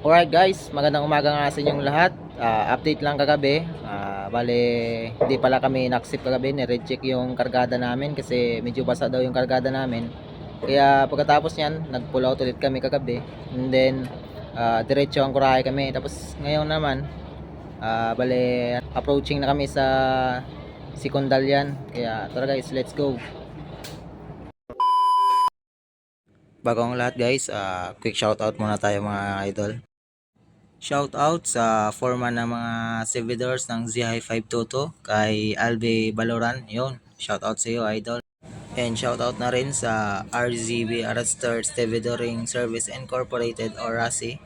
Alright guys, magandang umaga nga sa inyong lahat. Ah, update lang kagabi. Ah, bale, hindi pala kami naksip kagabi. Ni-recheck yung kargada namin kasi medyo basa daw yung kargada namin. Kaya pagkatapos niyan, nag-pull out ulit kami kagabi. And then, ah, diretso ang kurahe kami. Tapos ngayon naman, ah, bale, approaching na kami sa Sikondalyan. Kaya tara guys, let's go. Bago ang lahat guys, ah, quick shoutout muna tayo mga idol. Shoutout sa foreman ng mga servidors ng ZI5 Toto kay Albe Baloran. Yun, shoutout sa iyo idol. And shoutout na rin sa RZB Arrestor Stevedoring Service Incorporated or RASI.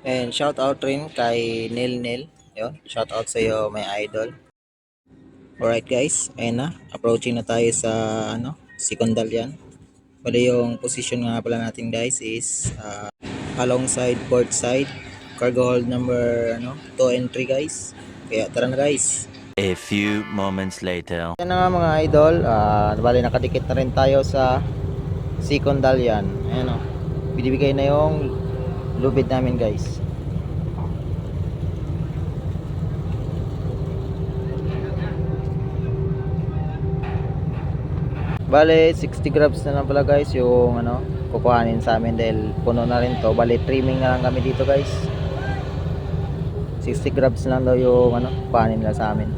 And shoutout rin kay Nil Nil. Yun, shoutout sa iyo my idol. Alright guys, ayun na. Approaching na tayo sa ano, Sikondalyan. Bali yung position nga pala natin guys is ah, alongside port side. Cargo hold number ano, 2 and 3 guys. Kaya tara na guys. A few moments later. Yan na nga mga idol, ah bali nakadikit na rin tayo sa Sikondalyan. Ayan o. Binibigay na yung lubid namin guys. Bale, 60 grams na lang pala guys yung ano, kukuhanin sa amin dahil puno na rin to. Bale, trimming na lang kami dito guys. 60 grams lang daw yung ano, kukuhanin nila sa amin.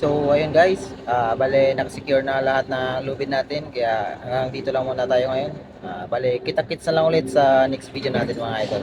So, ayun guys, ah bale, nakasecure na lahat ng lubid natin. Kaya hanggang dito lang muna tayo ngayon. Ah bale, kita-kits na lang ulit sa next video natin mga idol.